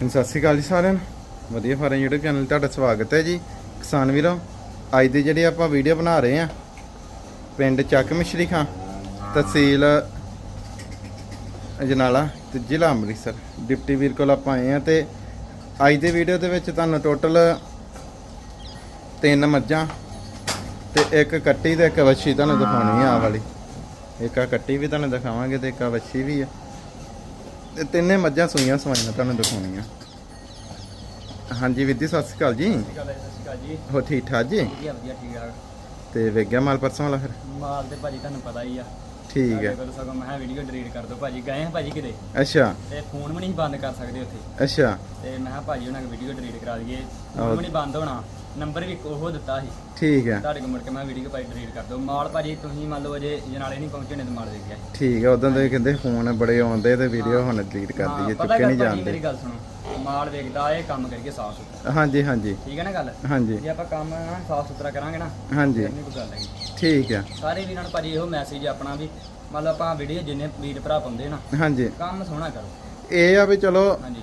ਹਾਂਜੀ, ਸਤਿ ਸ਼੍ਰੀ ਅਕਾਲ ਜੀ ਸਾਰਿਆਂ ਨੂੰ। ਵਧੀਆ ਫਾਰਮ YouTube ਚੈਨਲ ਤੁਹਾਡਾ ਸਵਾਗਤ ਹੈ ਜੀ। ਕਿਸਾਨ ਵੀਰੋ ਅੱਜ ਦੀ ਜਿਹੜੀ ਆਪਾਂ ਵੀਡੀਓ ਬਣਾ ਰਹੇ ਆ ਪਿੰਡ ਚੱਕ ਮਿਸ਼ਰੀ ਖਾਂ ਤਹਿਸੀਲ ਅਜਨਾਲਾ ਤੇ ਜ਼ਿਲ੍ਹਾ ਅੰਮ੍ਰਿਤਸਰ। ਡਿਪਟੀ ਵੀਰ ਕੋਲ ਆਪਾਂ ਆਏ ਆ ਤੇ ਅੱਜ ਦੀ ਵੀਡੀਓ ਦੇ ਵਿੱਚ ਤੁਹਾਨੂੰ ਟੋਟਲ ਤਿੰਨ ਮੱਝਾਂ ਤੇ ਇੱਕ ਕੱਟੀ ਤੇ ਇੱਕ ਵੱਛੀ ਤੁਹਾਨੂੰ ਦਿਖਾਉਣੀ ਆ ਆ ਵਾਲੀ। ਇੱਕ ਆ ਕੱਟੀ ਵੀ ਤੁਹਾਨੂੰ ਦਿਖਾਵਾਂਗੇ ਤੇ ਇੱਕ ਆ ਵੱਛੀ ਵੀ ਆ। ਤੇ ਤਿੰਨੇ ਮੱਝਾਂ ਸੂਈਆਂ ਸਵਾਈਆਂ ਤੁਹਾਨੂੰ ਦਿਖਾਉਣੀਆਂ। ਹਾਂਜੀ ਅਕਾਲ ਜੀ। ਸਤਿ ਸ਼੍ਰੀ ਅਕਾਲ ਜੀ ਹੋ ਠੀਕ ਠਾਕ ਜੀ? ਵਧੀਆ ਵਧੀਆ ਠੀਕ ਠਾਕ। ਤੇ ਵੇਖ ਗਿਆ ਮਾਲ ਪਰਸੋਂ ਵਾਲਾ ਫਿਰ? ਮਾਲ ਤੇ ਭਾਜੀ ਤੁਹਾਨੂੰ ਪਤਾ ਹੀ ਆ। ਠੀਕ ਹੈ। ਕੋਲ ਸਗੋਂ ਮੈਂ ਵੀਡੀਓ ਡਿਲੀਟ ਕਰ ਦੋ ਭਾਜੀ ਗਏ ਆ ਭਾਜੀ ਕਿਤੇ? ਅੱਛਾ। ਤੇ ਫੋਨ ਵੀ ਨਹੀਂ ਬੰਦ ਕਰ ਸਕਦੇ ਉੱਥੇ। ਅੱਛਾ। ਤੇ ਮੈਂ ਕਿਹਾ ਭਾਜੀ ਉਹਨਾਂ ਨੇ ਵੀਡੀਓ ਡਿਲੀਟ ਕਰਾ ਦਈਏ। ਫੋਨ ਵੀ ਨਹੀਂ ਬੰਦ ਹੋਣਾ। ਨੰਬਰ ਵੀ ਉਹ ਦਿੱਤਾ ਸੀ। ਠੀਕ ਹੈ। ਤੁਹਾਡੇ ਕੋਲ ਮੁੜ ਕੇ ਮੈਂ ਵੀਡੀਓ ਭਾਜੀ ਡਿਲੀਟ ਕਰ ਦੋ ਮਾਲ ਭਾਜੀ ਤੁਸੀਂ ਮੰਨ ਲਓ ਅਜੇ ਜਨਾਲੇ ਨਹੀਂ ਪਹੁੰਚੇ ਨੇ ਤੇ ਮਾਲ ਦੇ ਗਿਆ ਠੀਕ ਹੈ ਉਦੋਂ ਦੇ ਕਹਿੰਦੇ ਫੋਨ ਬੜੇ ਆਉਂਦੇ ਤੇ ਵੀਡੀਓ ਹੁਣ ਡਿਲੀਟ ਕਰ ਦਈਏ ਚੁੱਕੇ ਨਹੀਂ ਮੇਰੀ ਜਾਂਦੇ। ਗੱਲ ਸੁਣੋ। ਮਾਲ ਵੇਖਦਾ ਇਹ ਕੰਮ ਕਰੀਏ ਸਾਫ਼ ਸੁਥਰਾ। ਹਾਂਜੀ ਹਾਂਜੀ। ਠੀਕ ਹੈ ਨਾ ਗੱਲ? ਹਾਂਜੀ। ਜੇ ਆਪਾਂ ਕੰਮ ਸਾਫ਼ ਸੁਥਰਾ ਕਰਾਂਗੇ ਨਾ ਹਾਂਜੀ। ਫਿਰ ਨਹੀਂ ਕੋਈ ਗੱਲ ਹੈਗੀ। ਠੀਕ ਹੈ। ਸਾਰੇ ਵੀਰਾਂ ਨੂੰ ਭਾਜੀ ਇਹੋ ਮੈਸੇਜ ਆਪਣਾ ਵੀ ਮੰਨ ਲਓ ਆਪਾਂ ਵੀਡੀਓ ਜਿੰਨੇ ਵੀਰ ਭਰਾ ਪਾਉਂਦੇ ਨਾ ਹਾਂਜੀ। ਕੰਮ ਸੋਹਣਾ ਕਰੋ। ਇਹ ਆ ਵੀ ਚਲੋ ਹਾਂਜੀ।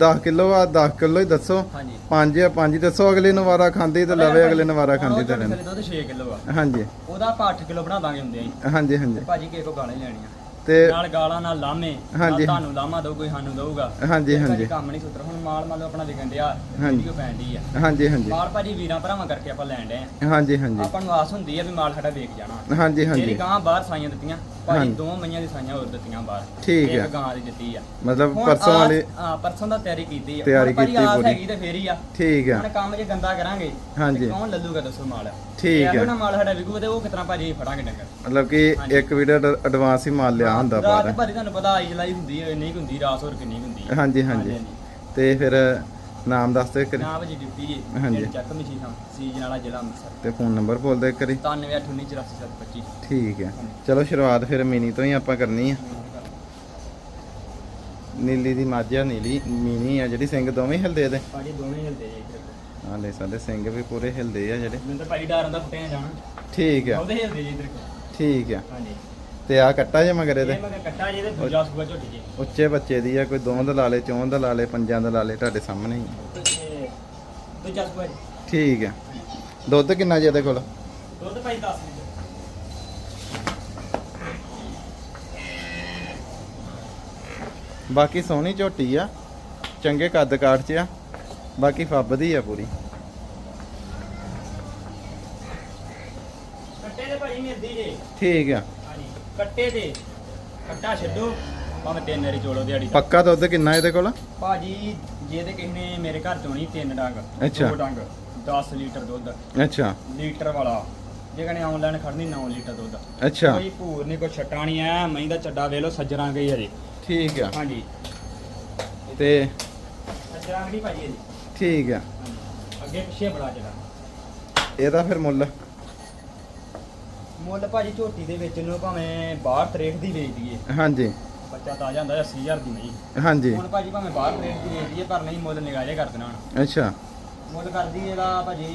10 ਕਿਲੋ ਆ 10 ਕਿਲੋ ਹੀ ਦੱਸੋ। ਹਾਂਜੀ। ਪੰਜ ਆ ਪੰਜ ਹੀ ਦੱਸੋ ਅਗਲੇ ਨੂੰ ਵਾਰਾ ਖਾਂਦੀ ਤੇ ਲਵੇ ਅਗਲੇ ਨੂੰ ਵਾਰਾ ਖਾਂਦੀ ਤੇ ਰਹਿੰਦੇ ਦੁੱਧ 6 ਕਿਲੋ ਆ। ਹਾਂਜੀ। ਉਹਦਾ ਆਪਾਂ 8 ਕਿਲੋ ਬਣਾ ਦਾਂਗੇ ਹੁੰਦੇ ਆਂ ਹਾਂਜੀ ਹਾਂਜੀ। ਭਾਜੀ ਕਿਸੇ ਕੋ ਗਾਲਾਂ ਲੈਣੀਆਂ। ਤੇ ਨਾਲ ਗਾਲਾਂ ਨਾਲ ਲਾਮੇ। ਹਾਂਜੀ। ਤੁਹਾਨੂੰ ਲਾਮਾ ਦਊ ਕੋਈ ਸਾਨੂੰ ਦਊਗਾ। ਹਾਂਜੀ ਹਾਂਜੀ। ਕੰਮ ਨਹੀਂ ਸੁਤਰ ਹੁਣ ਮਾਲ ਮੰਨ ਲਓ ਆਪਣਾ ਵਿਕਣ ਡਿਆ ਹਾਂਜੀ। ਵੀਡੀਓ ਪੈਣ ਡਈ ਆ। ਹਾਂਜੀ ਹਾਂਜੀ। ਮਾਲ ਭਾਜੀ ਵੀਰਾਂ ਭਰਾਵਾਂ ਕਰਕੇ ਆਪਾਂ ਲੈਣ ਡਏ ਆ। ਹਾਂਜੀ ਹਾਂਜੀ। ਆਪਾਂ ਨੂੰ ਆਸ ਹੁੰਦੀ ਆ ਵੀ ਮਾਲ ਸਾਡਾ ਵੇਚ ਜਾਣਾ। ਹਾਂਜੀ ਜਿਹੜੀ ਹਾਂਜੀ ਗਾਂ ਬਾਹਰ ਸਾਈਆਂ ਦਿੱਤੀਆਂ ਭਾਜੀ ਹਾਂਜੀ। ਦੋ ਮਈਆਂ ਦੀ ਸਾਈਆਂ ਹੋਰ ਦਿੱਤੀਆਂ ਬਾਹਰ ਠੀਕ ਇੱਕ ਹੈ। ਗਾਂ ਦੀ ਦਿੱਤੀ ਆ ਮਤਲਬ ਹੁਣ ਪਰਸੋਂ ਆਸ- ਵਾਲੇ ਹਾਂ ਪਰਸੋਂ ਦਾ ਤਿਆਰੀ ਕੀਤੀ ਆ ਤਿਆਰੀ ਹੁਣ ਭਾਜੀ ਕੀਤੀ ਆਸ ਪੂਰੀ। ਹੈਗੀ ਤੇ ਫੇਰ ਹੀ ਆ ਠੀਕ ਹੁਣ ਕੰਮ ਜੇ ਗੰਦਾ ਕਰਾਂਗੇ ਹਾਂਜੀ। ਤੇ ਕੌਣ ਲੱਲੂਗਾ ਦੱਸੋ ਮਾਲ ਠੀਕ ਜੇ ਹੈ। ਨਾ ਮਾਲ ਸਾਡਾ ਵਿਕੂ ਤੇ ਉਹ ਕਿਤਨਾ ਭਾਜੀ ਫੜਾਂਗੇ ਡੰਗਰ ਮਤਲਬ ਕਿ ਹਾਂਜੀ। ਇੱਕ ਵੀਡੀਓ ਐਡਵਾਂਸ ਹੀ ਮਾਲ ਲਿਆ ਹੁੰਦਾ ਰਾਤ ਬਾਅਦ ਭਾਜੀ ਤੁਹਾਨੂੰ ਪਤਾ ਆਈ ਜਲਾਈ ਹੁੰਦੀ ਹੈ ਨਹੀਂ ਹੁੰਦੀ ਰਾਤ ਹੋਰ ਕਿੰਨੀ ਹੁੰਦੀ ਹੈ ਹਾਂਜੀ ਹਾਂਜੀ ਤੇ ਫਿਰ ਨਾਮ ਦੱਸ ਦਿਓ ਕਰੀ ਨਾ ਭਾਜੀ ਡਿਊਟੀ ਜੀ ਹਾਂਜੀ। ਚੱਕ ਮਸ਼ੀਨ ਸੀਜਨ ਵਾਲਾ ਜ਼ਿਲ੍ਹਾ ਅੰਮ੍ਰਿਤਸਰ। ਤੇ ਫੋਨ ਨੰਬਰ ਬੋਲ ਦਿਓ ਕਰੀ 9819847725 ਠੀਕ ਹੈ। ਚਲੋ ਸ਼ੁਰੂਆਤ ਫਿਰ ਮਿਨੀ ਤੋਂ ਹੀ ਆਪਾਂ ਕਰਨੀ ਆ। ਨੀਲੀ ਦੀ ਮਾਝਾ ਨੀਲੀ ਮੀਨੀ ਆ ਜਿਹੜੀ ਸਿੰਘ ਦੋਵੇਂ ਹਿਲਦੇ ਇਹਦੇ ਭਾਜੀ ਦੋਵੇਂ ਹਿਲਦੇ ਜੀ ਇੱਧਰ ਹਾਂ ਲੈ ਸਾਡੇ ਸਿੰਘ ਵੀ ਪੂਰੇ ਹਿਲਦੇ ਆ ਜਿਹੜੇ। ਮੈਨੂੰ ਤਾਂ ਭਾਜੀ ਡਰ ਆਉਂਦਾ ਫੁੱਟਿਆ ਜਾਣਾ ਠੀਕ ਆ। ਉਹਦੇ ਹਿਲਦੇ ਜੀ ਇੱਧਰ। ਕੋ ਠੀਕ ਆ। ਹਾਂਜੀ। ਤੇ ਆ ਕੱਟਾ ਜੇ ਮਗਰ ਇਹਦੇ ਇਹ ਮੈਂ ਕਿਹਾ ਕੱਟਾ ਜੀ ਤੇ ਦੂਜਾ ਸੂਆ ਝੋਟੀ ਜੀ। ਉੱਚੇ ਬੱਚੇ ਦੀ ਆ ਕੋਈ ਦੋਵਾਂ ਦਾ ਲਾ ਲੇ ਚੌਂ ਦਾ ਲਾ ਲੇ ਪੰਜਾਂ ਦਾ ਲਾ ਲੇ ਤੁਹਾਡੇ ਸਾਹਮਣੇ ਹੀ ਆ। ਤੇ ਦੂਜਾ ਸੂਆ ਜੀ। ਠੀਕ ਆ। ਦੁੱਧ ਕਿੰਨਾ ਜੀ ਇਹਦੇ ਕੋਲ? ਦੁੱਧ ਭਾਈ 10 ਲੀਟਰ। ਬਾਕੀ ਸੋਹਣੀ ਝੋਟੀ ਆ ਚੰਗੇ ਕੱਦ ਕਾਠ ਚ ਆ ਬਾਕੀ ਫੱਬਦੀ ਆ ਪੂਰੀ। ਕੱਟੇ ਤੇ ਭਾਜੀ ਮਿਲਦੀ ਜੇ। ਠੀਕ ਆ। ਕੱਟੇ ਤੇ ਕੱਟਾ ਛੱਡੋ। ਭਾਵੇਂ ਤਿੰਨ ਵਾਰੀ ਚੋਲੋ ਦਿਹਾੜੀ ਦਾ। ਪੱਕਾ ਦੁੱਧ ਕਿੰਨਾ ਇਹਦੇ ਕੋਲ? ਭਾਜੀ ਜੇ ਤੇ ਕਿਸੇ ਨੇ ਮੇਰੇ ਘਰ ਚੋਣੀ ਤਿੰਨ ਡੰਗ। ਅੱਛਾ। ਦੋ ਡੰਗ 10 ਲੀਟਰ ਦੁੱਧ। ਅੱਛਾ। ਲੀਟਰ ਵਾਲਾ। ਜੇ ਕਹਨੇ ਆਨਲਾਈਨ ਖੜਨੀ 9 ਲੀਟਰ ਦੁੱਧ। ਅੱਛਾ। ਕੋਈ ਭੂਰ ਨਹੀਂ ਕੋਈ ਛਟਾ ਨਹੀਂ ਐ ਮਹੀਂ ਦਾ ਚੱਡਾ ਵੇਖ ਲਓ ਸੱਜਰਾਂ ਗਈ ਹਜੇ। ਠੀਕ ਆ। ਹਾਂਜੀ। ਤੇ ਸੱਜਰਾਂ ਨਹੀਂ ਭਾਜੀ ਇਹਦੀ ਠੀਕ ਆ। ਹਾਂਜੀ। ਅੱਗੇ ਪਿੱਛੇ ਬੜਾ ਚੱਡਾ ਇਹਦਾ ਫਿਰ ਮੁੱਲ। ਮੁੱਲ ਭਾਜੀ ਝੋਟੀ ਦੇ ਵਿੱਚ ਨੂੰ ਭਾਵੇਂ ਬਾਹਰ ਤਰੇਖ ਦੀ ਵੇਚ ਦਈਏ। ਹਾਂਜੀ। ਬੱਚਾ ਤਾਜ਼ਾ ਹੁੰਦਾ 80000 ਦੀ ਨਹੀਂ। ਹਾਂਜੀ। ਹੁਣ ਭਾਜੀ ਭਾਵੇਂ ਬਾਹਰ ਤਰੇਖ ਦੀ ਵੇਚ ਦਈਏ ਪਰ ਨਹੀਂ ਮੁੱਲ ਨਿਗਾਹੇ ਕਰ ਦੇਣਾ ਹੁਣ। ਅੱਛਾ। ਮੁੱਲ ਕਰਦੀ ਇਹਦਾ ਭਾਜੀ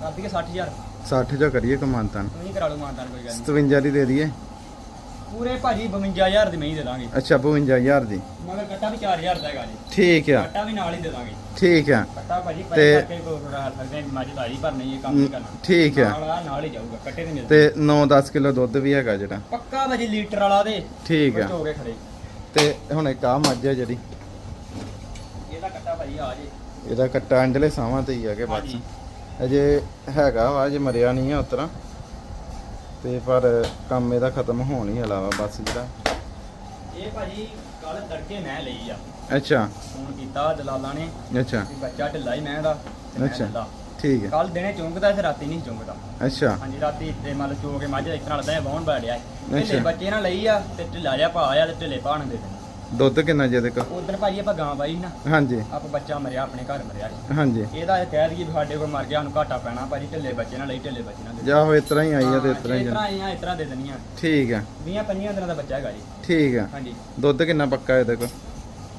ਕਰਦੀ ਹੈ 60000 60 ਜੋ ਕਰੀਏ ਕਮਾਨਤਾਨ ਤੁਸੀਂ ਕਰਾ ਲਓ ਮਾਨਤਾਨ ਕੋਈ ਗੱਲ ਨਹੀਂ। 57 ਦੀ ਦੇ ਦਈਏ। ਪੂਰੇ ਭਾਜੀ 52000 ਦੀ ਮਹੀਂ ਦੇ ਦਾਂਗੇ। ਅੱਛਾ 52000 ਦੀ। ਮਗਰ ਕੱਟਾ ਵੀ 4000 ਦਾ ਹੈਗਾ ਜੀ। ਠੀਕ ਆ। ਕੱਟਾ ਵੀ ਨਾਲ ਹੀ ਦੇ ਦਾਂਗੇ। ਠੀਕ ਆ। ਕੱਟਾ ਭਾਜੀ ਤੇ- ਪੈਸੇ ਕਰਕੇ ਕੋ ਰਹਿ ਸਕਦੇ ਹਾਂ ਮੱਝ ਤਾਈ ਪਰ ਨਹੀਂ ਇਹ ਕੰਮ ਨਹੀਂ ਕਰਨਾ। ਠੀਕ ਆ। ਨਾਲ ਆ, ਨਾਲ ਹੀ ਜਾਊਗਾ ਕੱਟੇ ਤੇ ਮਿਲਦੇ ਤੇ 9-10 ਕਿਲੋ ਦੁੱਧ ਵੀ ਹੈਗਾ ਜਿਹੜਾ। ਪੱਕਾ ਭਾਜੀ ਲੀਟਰ ਵਾਲਾ ਦੇ। ਠੀਕ ਆ। ਹੋ ਗਏ ਖੜੇ। ਤੇ ਹੁਣ ਇੱਕ ਆ ਮੱਝ ਆ ਜਿਹੜੀ। ਇਹਦਾ ਕੱਟਾ ਭਾਜੀ ਆ ਜੇ। ਇਹਦਾ ਕੱਟਾ ਅੰਡਲੇ ਸਾਵਾਂ ਤੇ ਹੀ ਆ ਕੇ ਬਸ। ਹਾਂਜੀ। ਅਜੇ ਹੈਗਾ ਵਾ ਅਜੇ ਮਰਿਆ ਨਹੀਂ ਆ ਉਤਰਾ। ਤੇ ਪਰ ਕੰਮ ਇਹਦਾ ਖਤਮ ਹੋਣ ਹੀ ਵਾਲਾ ਵਾ ਬਸ ਜਿਹੜਾ। ਇਹ ਭਾਜੀ ਕੱਲ ਤੜਕੇ ਮੈਂ ਲਈ ਆ। ਅੱਛਾ। ਫੋਨ ਕੀਤਾ ਦਲਾਲਾਂ ਨੇ। ਅੱਛਾ। ਵੀ ਬੱਚਾ ਢਿੱਲਾ ਹੀ ਮੈਂ ਦਾ ਅੱਛਾ। ਠੀਕ ਹੈ। ਕੱਲ ਦਿਨੇ ਚੁੰਗਦਾ ਤੇ ਰਾਤੀ ਨਹੀਂ ਚੁੰਗਦਾ। ਅੱਛਾ। ਹਾਂਜੀ ਰਾਤੀ ਤੇ ਮਤਲਬ ਚੋ ਕੇ ਮੱਝ ਇਸ ਤਰ੍ਹਾਂ ਲੱਗਦਾ ਹੈ ਵਾਹਣ ਬੜਿਆ ਢਿੱਲੇ ਅੱਛਾ। ਬੱਚੇ ਨਾਲ ਲਈ ਆ ਤੇ ਢਿੱਲਾ ਜਿਹਾ ਪਾ ਆ ਤੇ ਢਿੱਲੇ ਭਾਣ ਦੇ ਦੇਣੇ ਦੁੱਧ ਕਿੰਨਾ ਜੇ ਇਹਦੇ ਕੋਲ? ਉਧਰ ਭਾਜੀ ਆਪਾਂ ਗਾਂ ਸੀ ਨਾ। ਹਾਂਜੀ। ਆਪਾਂ ਬੱਚਾ ਮਰਿਆ ਆਪਣੇ ਘਰ ਮਰਿਆ ਸੀ ਹਾਂਜੀ। ਇਹਦਾ ਇਹ ਕਹਿ ਦਈਏ ਵੀ ਸਾਡੇ ਕੋਲ ਮਰ ਗਿਆ ਸਾਨੂੰ ਘਾਟਾ ਪੈਣਾ ਭਾਜੀ ਢਿੱਲੇ ਬੱਚੇ ਨਾਲ ਲਈ ਢਿੱਲੇ ਬੱਚੇ ਨਾਲ ਦੇ ਜਾ ਹੋ ਇਤਰਾ ਹੀ ਆਈ ਆ ਤੇ ਇਤਰਾ ਹੀ ਇਤਰਾ ਜਾਣਾ। ਆਈਆਂ ਇਤਰਾ ਦੇ ਦੇਣੀਆਂ। ਠੀਕ ਆ। 20 25 ਦਿਨਾਂ ਦਾ ਬੱਚਾ ਹੈਗਾ ਜੀ। ਠੀਕ ਆ। ਹਾਂਜੀ। ਦੁੱਧ ਕਿੰਨਾ ਪੱਕਾ ਇਹਦੇ ਕੋਲ?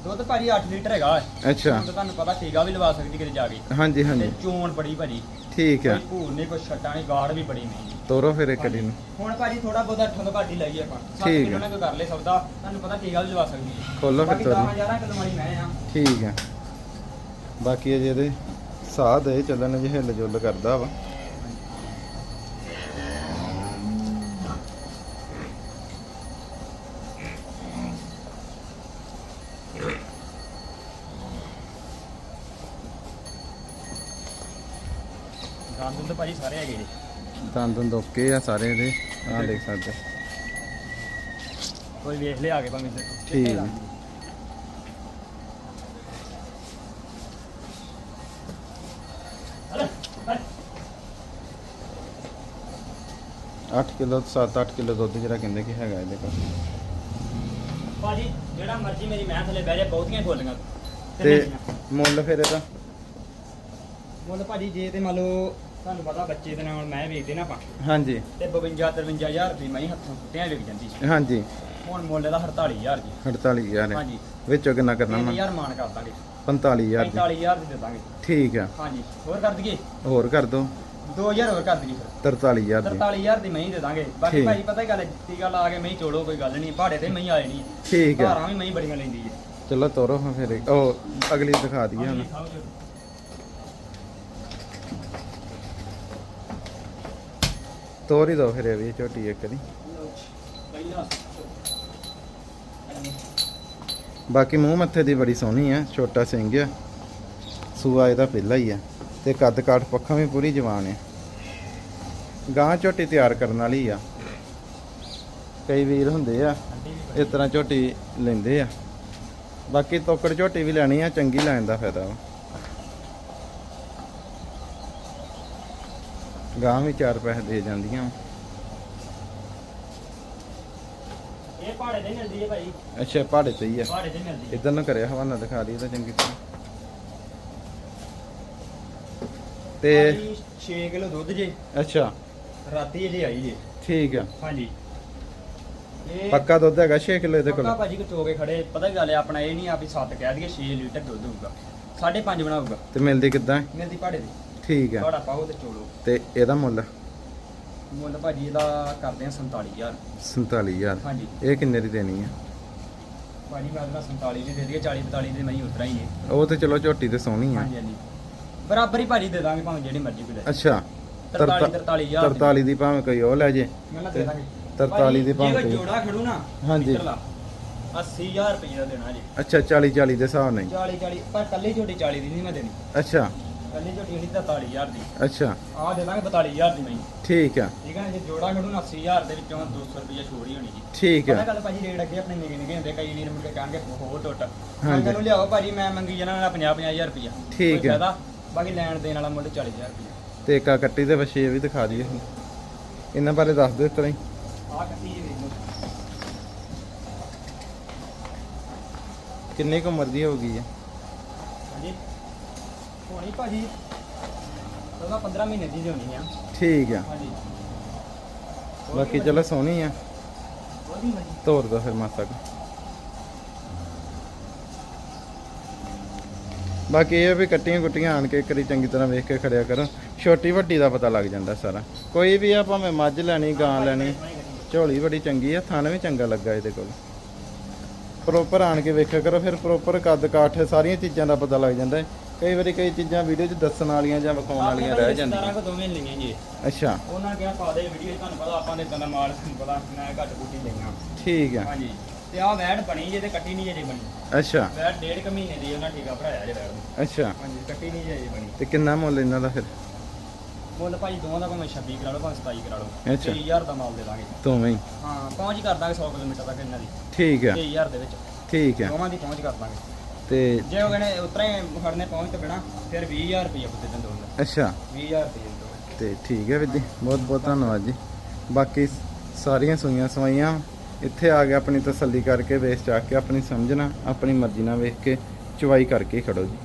ਦੁੱਧ ਭਾਜੀ 8 ਲੀਟਰ ਹੈਗਾ ਅੱਛਾ। ਹੁਣ ਤਾਂ ਤੁਹਾਨੂੰ ਪਤਾ ਟੀਕਾ ਵੀ ਲਵਾ ਸਕਦੀ ਕਿਤੇ ਜਾ ਕੇ। ਹਾਂਜੀ ਤੇ ਹਾਂਜੀ ਚੋਣ ਬੜੀ ਭਾਜੀ। ਠੀਕ ਹੈ ਕੋਈ ਭੂਰ ਨਹੀਂ ਕੋਈ ਛੱਟਾਂ ਨਹੀਂ ਗਾੜ ਵੀ ਬੜੀ ਮਹਿੰਗੀ ਤੋਰੋ ਫਿਰ ਇੱਕ ਨੂੰ ਹੁਣ ਭਾਜੀ ਥੋੜਾ ਬਹੁਤਾ ਤੋਂ ਘੱਟ ਹੀ ਲਾਈਏ ਆਪਾਂ। 7 ਠੀਕ ਕਿਲੋ। ਨਾਲ ਕੋਈ ਕਰ ਲੈ ਸੌਦਾ। ਤੁਹਾਨੂੰ ਪਤਾ ਟੀਕਾ ਵੀ ਲਵਾ ਸਕਦੀ ਹੈ। ਖੋਲੋ ਫਿਰ ਬਾਕੀ ਤੋਰੋ। 10 11 ਕਿਲੋ ਵਾਲੀ ਮੈਂ ਆ। ਠੀਕ ਹੈ ਬਾਕੀ ਅਜੇ ਇਹਦੇ ਸਾਹ ਦੇ ਚੱਲਣ ਜੇ ਹਿੱਲ ਜੁੱਲ ਕਰਦਾ ਵਾ। ਸਾਰੇ ਹੈਗੇ ਜੀ ਦੰਦ ਦੰਦ ਓਕੇ ਆ ਸਾਰੇ ਇਹਦੇ ਆ ਦੇਖ ਸਕਦੇ। ਕੋਈ ਵੇਖ ਲਿਆ ਆ ਕੇ ਭਾਵੇਂ ਇੱਧਰ। ਠੀਕ। ਹੈ। ਹਲੇ, ਹਲੇ। 8 ਕਿਲੋ 7-8 ਕਿਲੋ ਦੁੱਧ ਜਿਹੜਾ ਕਹਿੰਦੇ ਕਿ ਹੈਗਾ ਇਹਦੇ ਕੋਲ। ਭਾਜੀ ਜਿਹੜਾ ਮਰਜ਼ੀ ਮੇਰੀ ਮੈਂ ਥੱਲੇ ਬਹਿ ਜਾ ਬਹੁਤੀਆਂ ਖੋਲੀਆਂ। ਤੇ ਮੁੱਲ ਫਿਰ ਇਹਦਾ? ਮੁੱਲ ਭਾਜੀ ਜੇ ਤੇ ਮੰਨ ਲਓ ਤੁਹਾਨੂੰ ਪਤਾ ਬੱਚੇ ਦੇ ਨਾਲ ਮੈਂ ਵੇਚਦੇ ਨਾ ਆਪਾਂ। ਹਾਂਜੀ। ਤੇ 52 53000 ਰੁਪਏ ਮੈਂ ਹੀ ਹੱਥੋਂ ਸੁੱਟਿਆਂ ਵਿਕ ਜਾਂਦੀ ਸੀ। ਹਾਂਜੀ। ਹੁਣ ਮੁੱਲ ਇਹਦਾ 48000 ਜੀ। 48000 ਹੈ। ਹਾਂਜੀ। ਵਿੱਚੋਂ ਕਿੰਨਾ ਕਰਨਾ ਵਾ 3000 ਮਾਨ ਕਰ ਦਾਂਗੇ। 45000 ਦੀ 45000 ਦੀ ਦੇ ਦਾਂਗੇ। ਠੀਕ ਆ। ਹਾਂਜੀ। ਹੋਰ ਕਰ ਦਈਏ? ਹੋਰ ਕਰ ਦੋ। 2000 ਹੋਰ ਕਰ ਦਈਏ ਫਿਰ। 43000 ਦੀ 43000 ਦੀ ਮੈਂ ਹੀ ਦੇ ਦਾਂਗੇ। ਬਾਕੀ ਠੀਕ। ਭਾਈ ਪਤਾ ਕੀ ਗੱਲ ਹੈ ਟੀਕਾ ਲਾ ਕੇ ਮੈਂ ਹੀ ਚੋੜੋ ਕੋਈ ਗੱਲ ਨਹੀਂ। ਭਾੜੇ ਤੇ ਮੈਂ ਹੀ ਆਏ ਨਹੀਂ ਠੀਕ ਆ। ਧਾਰਾਂ ਵੀ ਮੈਂ ਹੀ ਬੜੀਆਂ ਲੈਂਦੀ ਹੈ ਚਲੋ ਤੋਰੋ ਫਿਰ। ਉਹ ਅਗਲੀ ਦਿਖਾ ਦਈਏ ਹੁਣ। ਤੋਰ ਦੋ ਫਿਰ ਇਹ ਵੀ ਝੋਟੀ ਇੱਕ ਦੀ। ਬਾਕੀ ਮੂੰਹ ਮੱਥੇ ਦੀ ਬੜੀ ਸੋਹਣੀ ਆ, ਛੋਟਾ ਸਿੰਘ ਆ। ਸੂਆ ਇਹਦਾ ਪਹਿਲਾ ਹੀ ਆ, ਤੇ ਕੱਦ ਕਾਠ ਪੱਖਾਂ ਵੀ ਪੂਰੀ ਜਵਾਨ ਆ। ਗਾਂ ਝੋਟੀ ਤਿਆਰ ਕਰਨ ਵਾਲੀ ਆ। ਕਈ ਵੀਰ ਹੁੰਦੇ ਆ, ਇਸ ਤਰ੍ਹਾਂ ਝੋਟੀ ਲੈਂਦੇ ਆ। ਬਾਕੀ ਤੋਕੜ ਝੋਟੀ ਵੀ ਲੈਣੀ ਆ, ਚੰਗੀ ਲੈਣ ਦਾ ਫਾਇਦਾ ਵਾ। ਗਾਂ ਵੀ ਚਾਰ ਪੈਸੇ ਦੇ ਜਾਂਦੀਆਂ। ਇਹ ਭਾੜੇ ਤੇ ਮਿਲਦੀ ਹੈ ਭਾਈ। ਅੱਛਾ ਪਹਾੜੇ ਤੇ ਹੀ ਆ। ਭਾੜੇ ਤੇ ਮਿਲਦੀ ਹੈ। ਇਧਰ ਨੂੰ ਕਰਿਆ ਹਵਾਨਾ ਦਿਖਾ ਦੀ ਤਾਂ ਚੰਗੀ ਤਰ੍ਹਾਂ। ਤੇ 6 ਕਿਲੋ ਦੁੱਧ ਜੇ। ਅੱਛਾ। ਰਾਤੀ ਜੇ ਆਈ ਜੇ ਠੀਕ ਆ। ਹਾਂਜੀ। ਇਹ ਪੱਕਾ ਦੁੱਧ ਹੈਗਾ 6 ਕਿਲੋ ਇਹਦੇ ਪੱਕਾ ਕੋਲ ਭਾਜੀ ਕੋ ਚੋਗੇ ਖੜੇ। ਪਤਾ ਕੀ ਗੱਲ ਹੈ ਆਪਣਾ ਇਹ ਨਹੀਂ ਆ ਵੀ 7 ਕਹਿ ਦਈਏ 6 ਲੀਟਰ ਦੁੱਧ ਹੋਊਗਾ। 5.5 ਬਣਾਊਗਾ। ਤੇ ਮਿਲਦੀ ਕਿੱਦਾਂ? ਮਿਲਦੀ ਦੀ। ਠੀਕ ਆ ਭਾੜਾ ਪਾਓ ਤੇ ਚੋਲੋ। ਤੇ ਇਹਦਾ ਮੁੱਲ? ਮੁੱਲ ਭਾਜੀ ਇਹਦਾ ਕਰਦੇ ਆ 47000 47000 ਹਾਂਜੀ। ਇਹ ਕਿੰਨੇ ਦੀ ਦੇਣੀ ਆ ਭਾਜੀ ਮੈਂ ਉਹਦਾ 47 ਦੀ ਦੇ ਦਈਏ 40 42 ਦੀ ਮੈਂ ਹੀ ਉਤਰਾ ਹੀ ਹੈ ਉਹ ਤੇ ਚਲੋ ਝੋਟੀ ਤੇ ਸੋਹਣੀ ਆ। ਹਾਂਜੀ ਹਾਂਜੀ। ਬਰਾਬਰ ਹੀ ਭਾਜੀ ਦੇ ਦਾਂਗੇ ਭਾਵੇਂ ਜਿਹੜੀ ਮਰਜ਼ੀ ਕੋਈ ਲੈ ਅੱਛਾ। 43 43000 43 ਦੀ। ਭਾਵੇਂ ਕੋਈ ਉਹ ਲੈ ਜੇ। ਮੈਂ ਦੇ ਦਾਂਗੇ। 43 ਦੀ ਭਾਵੇਂ ਜੇ ਜੋੜਾ ਖੜੂ ਨਾ ਹਾਂਜੀ। ਇੱਧਰ ਲਾ, 80000 ਰੁਪਏ ਦਾ ਦੇਣਾ ਜੀ। ਅੱਛਾ 40 40 ਦੇ ਹਿਸਾਬ ਨਾਲ ਹੀ। 40 40 ਪਰ ਕੱਲੀ ਝੋਟੀ 40 ਦੀ ਨਹੀਂ ਮੈਂ ਦੇਣੀ। ਅੱਛਾ। ਕੱਲੀ ਝੋਟੀ ਹੋਣੀ 43000 ਦੀ। ਅੱਛਾ। ਆਹ ਦੇ ਦਾਂਗੇ 42000 ਦੀ ਮੈਂ ਠੀਕ ਆ। ਠੀਕ ਹੈ ਨਾ, ਜੇ ਜੋੜਾ ਖੜੂ ਨਾ 80000 ਦੇ ਵਿੱਚੋਂ 200 ਰੁਪਏ ਛੋੜ ਹੀ ਹੋਣੀ ਜੀ। ਠੀਕ ਪਤਾ ਆ ਗੱਲ ਭਾਜੀ ਰੇਟ ਅੱਗੇ ਆਪਣੇ ਨਿੱਕੇ ਨਿੱਕੇ ਹੁੰਦੇ ਕਈ ਵੀਰ ਮੁੜ ਕੇ ਕਹਿਣਗੇ ਹੋਰ ਟੁੱਟ। ਮੈਂ ਹਾਂਜੀ। ਕਹਿੰਦਾ ਲਿਆਓ ਭਾਜੀ ਮੈਂ ਮੰਗੀ ਜਣਾ 50 50000 ਰੁਪਇਆ ਠੀਕ ਹੈ। ਬਾਕੀ ਲੈਣ ਦੇਣ ਵਾਲਾ ਮੁੱਲ 40000 ਰੁਪਇਆ ਤੇ ਇੱਕ ਆਹ ਕੱਟੀ ਦੇ ਬੱਚੇ ਇਹ ਵੀ ਦਿਖਾ ਦਈਏ। ਇਹਨਾਂ ਬਾਰੇ ਦੱਸ ਦਿਓ ਇਸ ਤਰ੍ਹਾਂ ਹੀ। ਕੱਟੀ ਕਿੰਨੀ ਕੁ ਉਮਰ ਦੀ ਹੋ ਗਈ ਹੈ ਹਾਂਜੀ। ਹੋਣੀ ਭਾਜੀ। ਉਹਦਾ 15 ਮਹੀਨੇ ਦੀ ਹੋਣੀ ਆ। ਠੀਕ ਆ। ਹਾਂਜੀ। ਬਾਕੀ ਚਲੋ ਸੋਹਣੀ ਆ। ਉਹਦੀ ਭਾਜੀ? ਤੋਰ ਦੋ ਫਿਰ ਮਾਸਾ ਕੁ। ਬਾਕੀ ਇਹ ਆ ਵੀ ਕੱਟੀਆਂ ਕੁੱਟੀਆਂ ਆਣ ਕੇ ਇੱਕ ਵਾਰੀ ਚੰਗੀ ਤਰ੍ਹਾਂ ਵੇਖ ਕੇ ਖੜਿਆ ਕਰੋ। ਛੋਟੀ ਵੱਡੀ ਦਾ ਪਤਾ ਲੱਗ ਜਾਂਦਾ ਸਾਰਾ। ਕੋਈ ਵੀ ਆ ਭਾਵੇਂ ਮੱਝ ਲੈਣੀ ਗਾਂ ਲੈਣੀ ਝੋਲੀ ਬੜੀ ਚੰਗੀ ਆ ਥਣ ਵੀ ਚੰਗਾ ਲੱਗਾ ਇਹਦੇ ਕੋਲ। ਪ੍ਰੋਪਰ ਆਣ ਕੇ ਵੇਖਿਆ ਕਰੋ ਫਿਰ ਪ੍ਰੋਪਰ ਕੱਦ ਕਾਠ ਸਾਰੀਆਂ ਚੀਜ਼ਾਂ ਦਾ ਪਤਾ ਲੱਗ ਜਾਂਦਾ। ਹੈ ਕਈ ਵਾਰੀ ਕਈ ਚੀਜ਼ਾਂ ਵੀਡੀਓ 'ਚ ਦੱਸਣ ਵਾਲੀਆਂ ਜਾਂ ਵਿਖਾਉਣ ਵਾਲੀਆਂ ਰਹਿ ਜਾਂਦੀਆਂ। ਕੋ ਦੋਵੇਂ ਲਈਆਂ ਜੀ। ਅੱਛਾ। ਉਹਨਾਂ ਕਿਹਾ ਪਾ ਦੇ ਵੀਡੀਓ ਤੁਹਾਨੂੰ ਪਤਾ ਆਪਾਂ ਨੇ ਤਾਂ ਮਾਲ ਤੁਹਾਨੂੰ ਪਤਾ ਮੈਂ ਘੱਟ ਕੁੱਟੀ ਲਈਆਂ। ਠੀਕ ਆ। ਹਾਂਜੀ। ਤੇ ਆਹ ਵੈੜ ਬਣੀ ਜੇ ਤੇ ਕੱਟੀ ਨਹੀਂ ਜੇ ਬਣੀ। ਅੱਛਾ। ਵੈੜ ਡੇਢ ਕੁ ਮਹੀਨੇ ਦੀ ਉਹਨਾਂ ਠੀਕਾ ਭਰਾਇਆ ਜੇ ਵੈੜ ਨੂੰ। ਅੱਛਾ। ਹਾਂਜੀ ਕੱਟੀ ਨਹੀਂ ਜੇ ਬਣੀ। ਤੇ ਕਿੰਨਾ ਮੁੱਲ ਇਹਨਾਂ ਦਾ ਫਿਰ? ਮੁੱਲ ਭਾਈ ਦੋਵਾਂ ਦਾ ਭਾਵੇਂ 26 ਕਰਾ ਲਓ ਭਾਵੇਂ 27 ਕਰਾ ਲਓ। ਅੱਛਾ। 23000 ਦਾ ਮਾਲ ਦੇ ਦਾਂਗੇ। ਦੋਵੇਂ ਹੀ। ਹਾਂ ਪਹੁੰਚ ਕਰ ਦਾਂਗੇ 100 ਕਿਲੋਮੀਟਰ ਤੱਕ ਇਹਨਾਂ ਦੀ। ਠੀਕ ਆ। 23000 ਦੇ ਵਿੱਚ। ਠੀਕ ਆ। ਦੋਵਾਂ ਦੀ ਪਹੁੰਚ ਕਰ ਦਾਂਗੇ। ਤੇ ਜੇ ਉਹ ਕਹਿੰਦੇ ਉਤਰੇ ਖੜਨੇ ਪਹੁੰਚ ਤੋਂ ਬਿਨਾ ਫਿਰ 20000 ਰੁਪਏ ਪੁੱਤੇ ਦਿੰਦੇ ਦੋਨਾਂ ਅੱਛਾ। 20000 ਰੁਪਏ ਦਿੰਦੇ ਤੇ ਠੀਕ ਹੈ ਵੀਰ ਜੀ ਬਹੁਤ ਬਹੁਤ ਧੰਨਵਾਦ ਜੀ। ਬਾਕੀ ਸਾਰੀਆਂ ਸੂਈਆਂ ਸਵਾਈਆਂ ਇੱਥੇ ਆ ਕੇ ਆਪਣੀ ਤਸੱਲੀ ਕਰਕੇ ਵੇਚ ਚੱਕ ਕੇ ਆਪਣੀ ਸਮਝਣਾ ਆਪਣੀ ਮਰਜ਼ੀ ਨਾਲ ਵੇਖ ਕੇ ਚੁਵਾਈ ਕਰਕੇ ਖੜੋ ਜੀ।